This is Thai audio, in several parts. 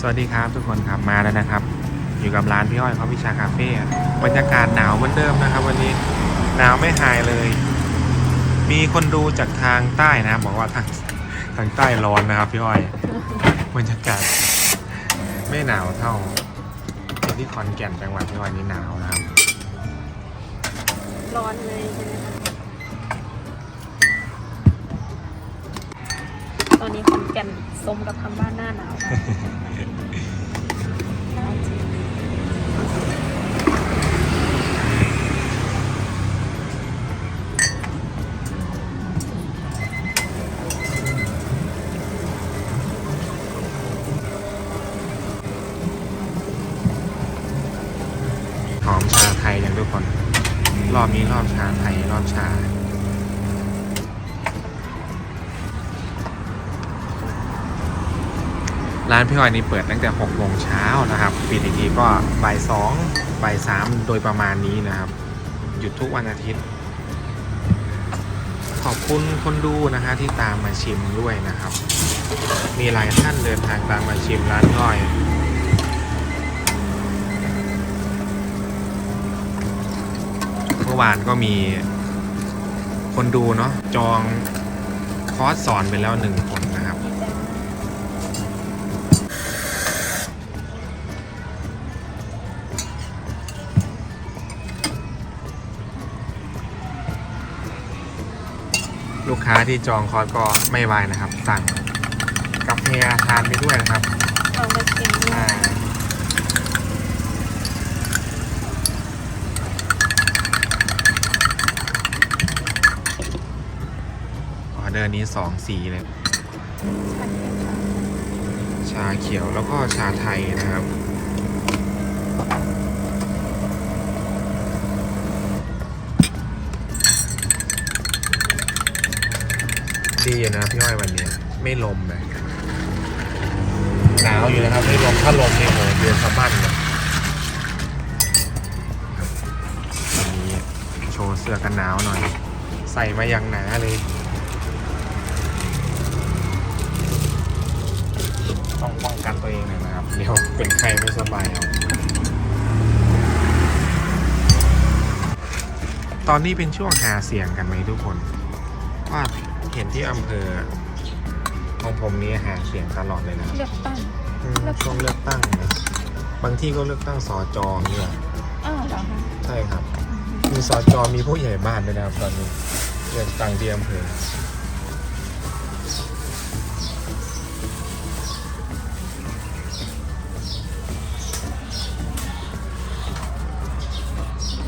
สวัสดีครับทุกคนครับมาแล้วนะครับ อยู่กับร้านพี่อ้อยเขาพิชาคาเฟ่บรรยากาศหนาวเหมือนเดิมนะครับ วันนี้หนาวไม่หายเลย มีคนดูจากทางใต้นะบบอกว่าทางทางใต้ร้อนนะครับพี่อ้อยบรรยากาศไม่หนาวเท่าที่ขอนแก่นจังหวัดพี่อ้อยนี่หนาวนะครับร้อนเลยใช่ไหมคะ ตอนนี้ขอนแก่นสมกับคำว่าหน้าหนาวมากหนาวจริงหอมชาไทยกันทุกคน รอบนี้รอบชาไทยรอบชา ร้านพี่อ้อยนี่เปิดตั้งแต่6โมงเช้านะครับปิดอีกทีก็บ่ายสองบ่ายสามโดยประมาณนี้นะครับ หยุดทุกวันอาทิตย์ ขอบคุณคนดูนะคะที่ตามมาชิมด้วยนะครับ มีหลายท่านเดินทางตามมาชิมร้านพี่อ้อยเมื่อวานก็มีคนดูเนาะจองคอร์สสอนไปแล้วหนึ่งค ค้าที่จองคอร์สก็ไม่วายนะครับ สั่งกาแฟทานไปด้วยนะครับเอามาชิมด้วอ่ายออเดอร์นี้สองสีเลย ชาเขียวแล้วก็ชาไทยนะครับ อ ยู่นะพี่อ้อยวันนี้ไม่ลมเลยหนาวอยู่นะครับไม่ลมถ้าลมเนี่ยโหเดือนสะบั้นเลยวันนี้โชว์เสื้อกันหนาวหน่อย ใส่มาอย่างหนาเลย ต้องป้องกันตัวเองหน่อยนะครับเดี๋ยวเป็นใครไม่สบายเอาตอนนี้เป็นช่วงหาเสียงกันไหมทุกคนว่า เห็นที่อำเภอของผมนี้หาเสียงตลอดเลยนะครับเลือกตั้งอืมช่วงเลือกตั้งนะบางที่ก็เลือกตั้งสอจอเนี่ยอ้าวเหรอคะใช่ครับ มีสอจอมีผู้ใหญ่บ้านด้วยนะครับตอนนี้เลือกตั้งที่อำเภอ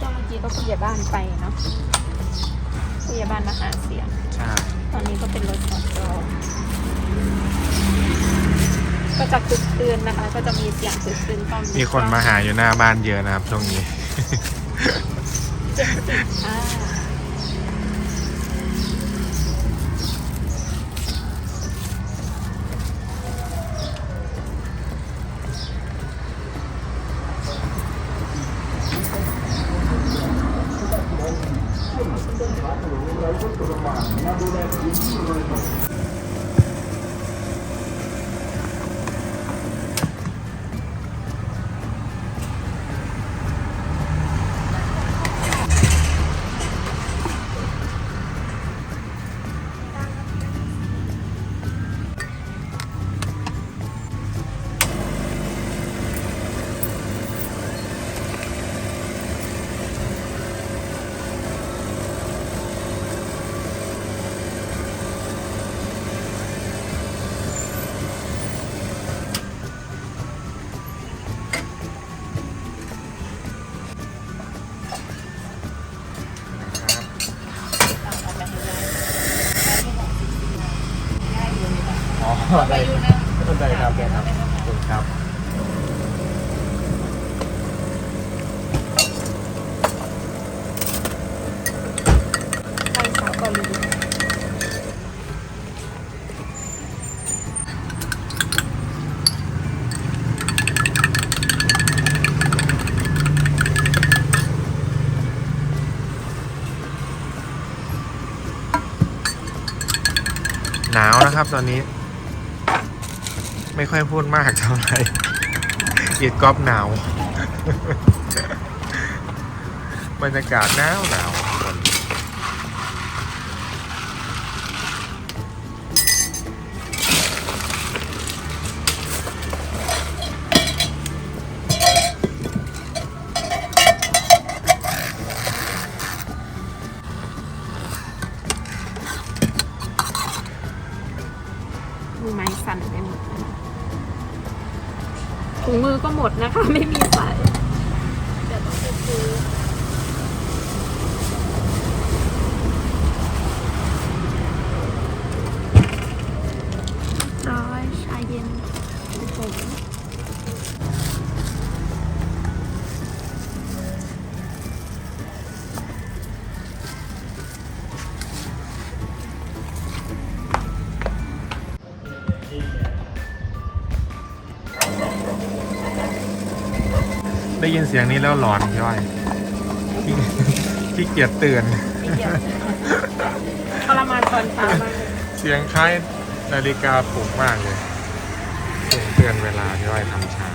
ก็เมื่อกี้ก็ผู้ใหญ่บ้านไปเนาะผู้ใหญ่บ้านมาหาเสียง ใช่ต อนนี้ก็เป็นรถสอจอก็จะคึกคืนนะคะ ก็จะมีเสียงคึกคืนตอนมีคนมาหาอยู่หน้าบ้านเยอะนะครับช่วงนี้อ่า ตอนนี้ ไม่ค่อยพูดมากเท่าไหร่อีดกอฟหนาว บรรยากาศหนาวหนาว นะคะไม่ ได้ยินเสียงนี้แล้วหลอนพี่อ้อยขี้ขี้เกียจตื่น ไม่เกี่ยวทรมานตอนเช้ามากเลยเสียงคล้ายนาฬิกาปลุกมากเลยส่งเตือนเวลาพี่อ้อยทำชา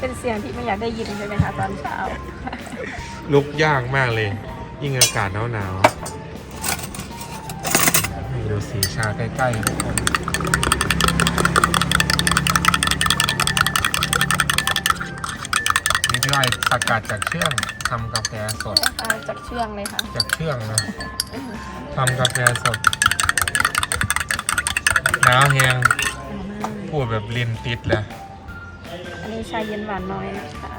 เป็นเสียงที่ไม่อยากได้ยินใช่ไหมคะตอนเช้า ลุกยากมากเลย ยิ่งอากาศหนาวๆนี่ดูสีชาใกล้ๆทุกคน นี่พี่อ้อยสกัดจากเชื่องทำกาแฟสดค่ะจากเชื่องเลยค่ะจากเชื่องนะทำกาแฟสดหนาวแหงพูดแบบลินติดเลยอันนี้ชาเย็นหวานน้อยนะคะ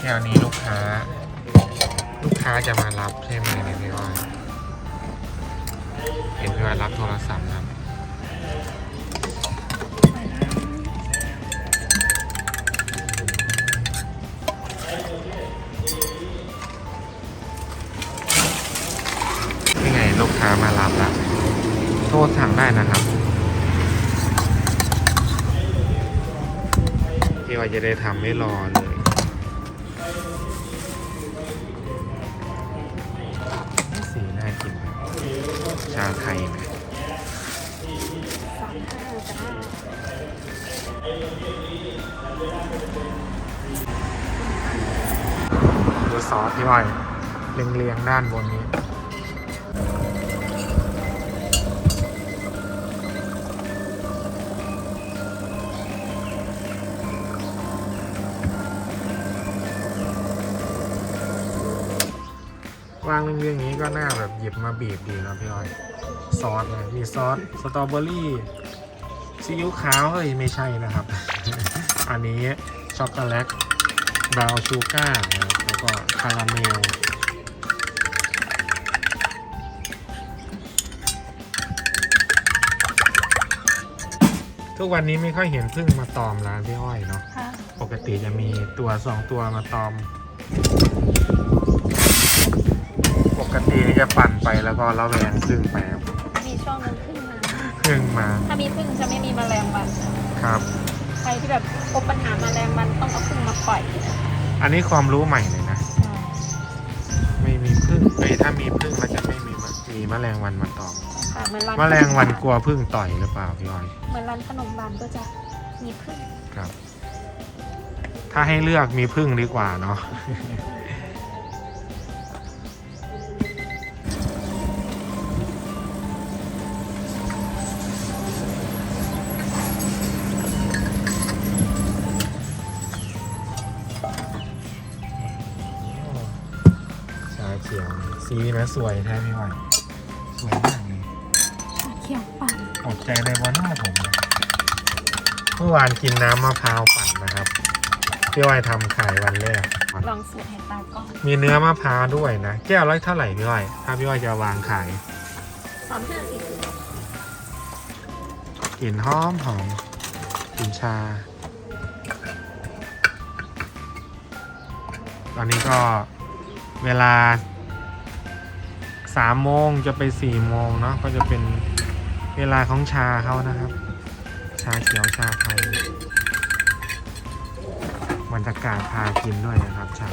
แก้วนี้ลูกค้า ลูกค้าจะมารับใช่ไหมเนี่ยพี่อ้อยเห็นพี่อ้อยรับโทรศัพท์ครับ ค้ามารับล้วโทรสั่งได้นะครับพี่ว่าจะได้ทำไม่รอเลยสีน่ากินนะชาไทยนะสามห้าจ้าดูซอสพี่อ้อยเรียงๆด้านบนนี้ วางเรียงๆอย่างนี้ก็น่าแบบหยิบมาบีบดีเนอะพี่อ้อยซอสเลยมีซอสสตรอเบอรี่ซีอิ๊วขาวเฮ้ยไม่ใช่นะครับ อันนี้ช็อกโกแลตบราวน์ชูการ์นะครับแล้วก็คาราเมลทุกวันนี้ไม่ค่อยเห็นพึ่งมาตอมร้านพี่อ้อยเนาะค่ะปกติจะมีตัวสองตัวมาตอม ปกติ จะปั่นไปแล้วก็ระแวงพึ่งไปครับมีช่วงนึงขึ้นมา พึ่งมาถ้ามีพึ่งจะไม่มีแมลงวันนะครับ ใครที่แบบพบปัญหาแมลงวันต้องเอาพึ่งมาปล่อยนะอันนี้ความรู้ใหม่เลยนะ ไม่มีพึ่งเอ้ยถ้ามีพึ่งแล้วจะไม่มีมะมีแมลงวันมาตอมค่ะเหมือนร้านแมลงวันกลัวพึ่งต่อยหรือเปล่าพี่อ้อย เหมือนร้านขนมบานก็จะมีพึ่ง ครับ ถ้าให้เลือกมีพึ่งดีกว่าเนาะ สีนะสวยแท้พี่อ้อยสวยมากเลยชาเขียวปั่นอดใจในวันหน้าผมนะเมื่อวานกินน้ำมะพร้าวปั่นนะครับพี่อ้อยทำขายวันแรกลองสูตรให้ตาก่อนมีเนื้อมะพร้าวด้วยนะ แก้วละเท่าไหร่พี่อ้อยถ้าพี่อ้อยจะวางขายสามห้าสิบกลิ่นหอมหอมกลิ่นชา ตอนนี้ก็เวลา สามโมงจะไปสี่โมงเนาะก็จะเป็นเวลาของชาเขานะครับ ชาเขียวชาไทยบรรยากาศพากินด้วยนะครับชา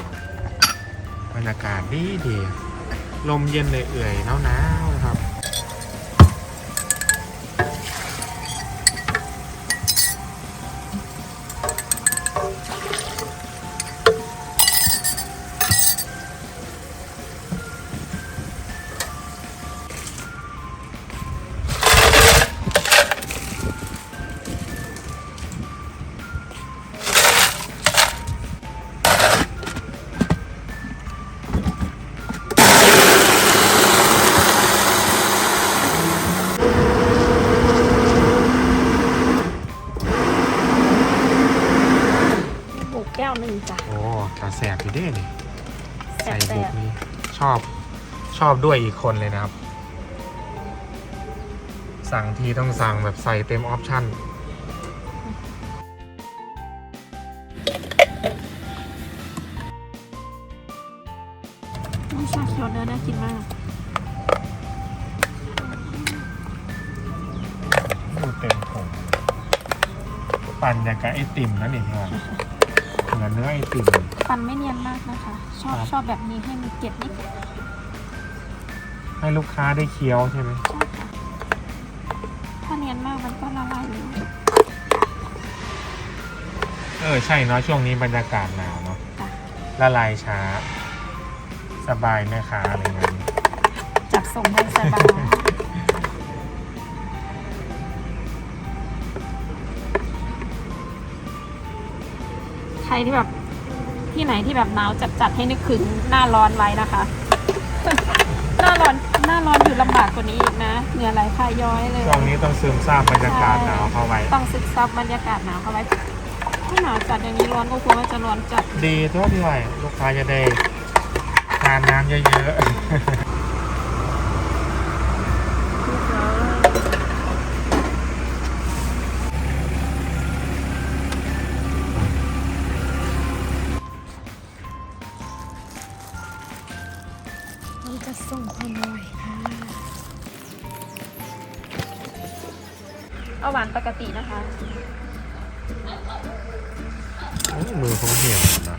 บรรยากาศดีดีลมเย็นเลยเอื่อยหนาวๆนาว ชอบด้วยอีกคนเลยนะครับ สั่งทีต้องสั่งแบบใส่เต็มออปชั่นๆชาเขียวเนื้อน่ากินมากดูเต็มผมปั่นอย่างกับไอติมนะนี่พี่ว่าเหมือนเนื้อไอติมฟันไม่เนียนมากนะคะ ชอบครับชอบแบบนี้ให้มีเกล็ดนิด ให้ลูกค้าได้เคี้ยวใช่ไหมใช่ค่ะถ้าเนียนมากมันก็ละลายเลยเออใช่เนาะช่วงนี้บรรยากาศหนาวเนาะจ้ะละลายช้า สบายแม่ค้าอะไรเงี้ยจับส่งได้สบายใครที่แบบที่ไหนที่แบบหนาวจัดๆให้นึกถึงหน้าร้อนไว้นะคะ หน้าร้อนหน้าร้อนอยู่ลำบากกว่านี้อีกนะ เหงื่อไหลคายย้อยเลยช่วงนี้ต้องซึมซาบบรรยากาศหนาวเข้าไว้ ต้องซึกซับบรรยากาศหนาวเข้าไว้ ถ้าหนาวจัดอย่างนี้ร้อนก็กลัวว่าจะร้อนจัด ดีทั่วพี่ไหวลูกค้าจะได้ทานน้ำเยอะๆ ปกตินะคะ มือเขาเหี่ยวนะ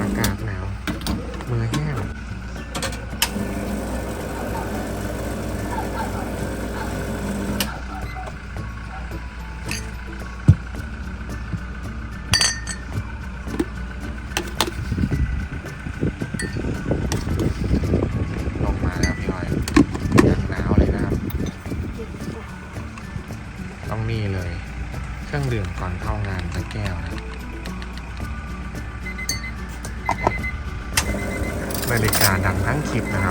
อากาศหนาวมือแห้ง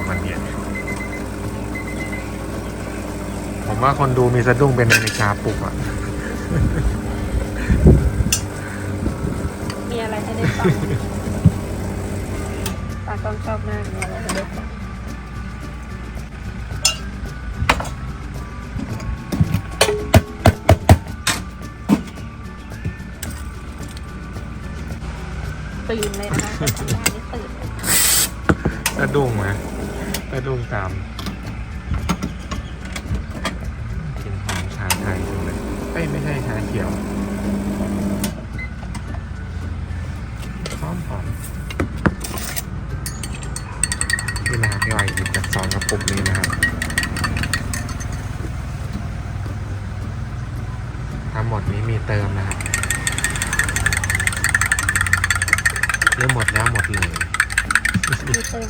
คลิปนะครับวันนี้ผมว่าคนดูมีสะดุ้งเป็นนาฬิกาปลุกอะมีอะไรให้ได้ฟังตากล้องชอบมากมีอะไรให้ได้ฟังตื่นเลยนะคะคนทำงานนี่ตื่นเลยสะดุ้งไหม สะดุงตามกินหอมชาไทยจังเลยเอ้ยไม่ใช่ชาเขียวหอมหอมนี่นะครับพี่อ้อยหยิบจากซองกระปุกนี้นะครับทั้งหมดนี้มีเติมนะครับเรื่องหมดแล้วหมดเลย มีเติม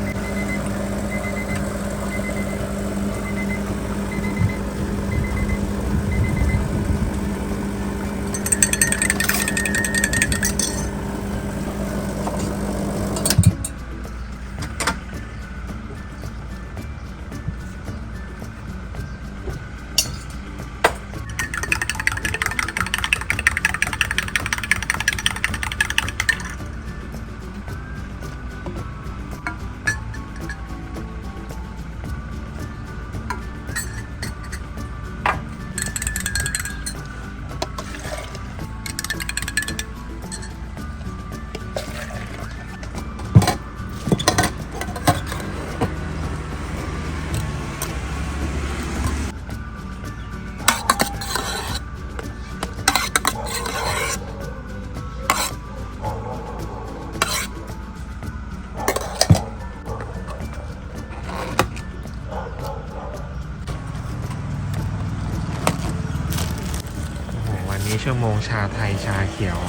ชาไทยชาเขียว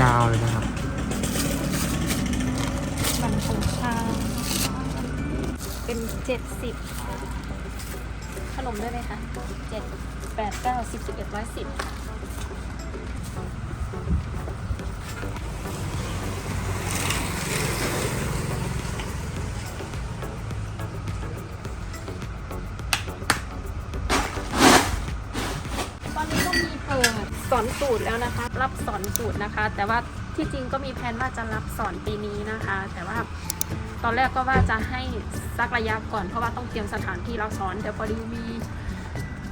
ยาวๆเลยนะครับ มันผงชา เป็นเจ็ดสิบขนมด้วยไหมคะเจ็ดแปดเก้าสิบสิบเอ็ดร้อยสิบ สูตรแล้วนะคะ รับสอนสูตรนะคะ แต่ว่าที่จริงก็มีแผนว่าจะรับสอนปีนี้นะคะ แต่ว่าตอนแรกก็ว่าจะให้สักระยะก่อน เพราะว่าต้องเตรียมสถานที่เราสอนแต่พอดีมี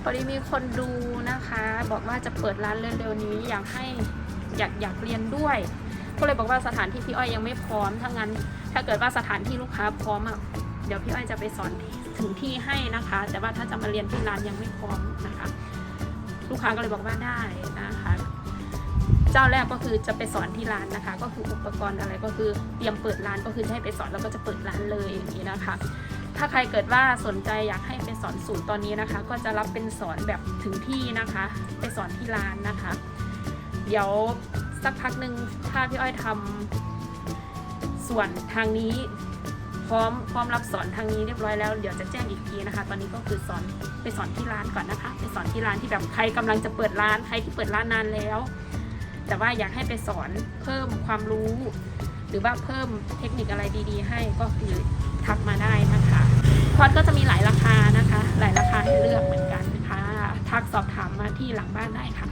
พอดีมีคนดูนะคะ บอกว่าจะเปิดร้านเร็วๆนี้อยากให้อยากอยากเรียนด้วย ก็เลยบอกว่าสถานที่พี่อ้อยยังไม่พร้อมถ้างั้น ถ้าเกิดว่าสถานที่ลูกค้าพร้อมอะเดี๋ยวพี่อ้อยจะไปสอนถึงที่ให้นะคะ แต่ว่าถ้าจะมาเรียนที่ร้านยังไม่พร้อมนะคะ ลูกค้าก็เลยบอกว่าได้นะคะ เจ้าแรกก็คือจะไปสอนที่ร้านนะคะ ก็คืออุปกรณ์อะไรก็คือเตรียมเปิดร้านก็คือจะให้ไปสอนแล้วก็จะเปิดร้านเลยอย่างนี้นะคะ ถ้าใครเกิดว่าสนใจอยากให้ไปสอนสูตรตอนนี้นะคะ ก็จะรับเป็นสอนแบบถึงที่นะคะ ไปสอนที่ร้านนะคะ เดี๋ยวสักพักหนึ่งถ้าพี่อ้อยทำส่วนทางนี้ พร้อมพร้อมรับสอนทางนี้เรียบร้อยแล้วเดี๋ยวจะแจ้งอีกทีนะคะ ตอนนี้ก็คือสอนไปสอนที่ร้านก่อนนะคะ ไปสอนที่ร้านที่แบบใครกำลังจะเปิดร้านใครที่เปิดร้านนานแล้ว แต่ว่าอยากให้ไปสอนเพิ่มความรู้ หรือว่าเพิ่มเทคนิคอะไรดี ๆ ให้ก็คือทักมาได้นะคะคอร์สก็จะมีหลายราคานะคะ หลายราคาให้เลือกเหมือนกันนะคะทักสอบถามมาที่หลังบ้านได้ค่ะ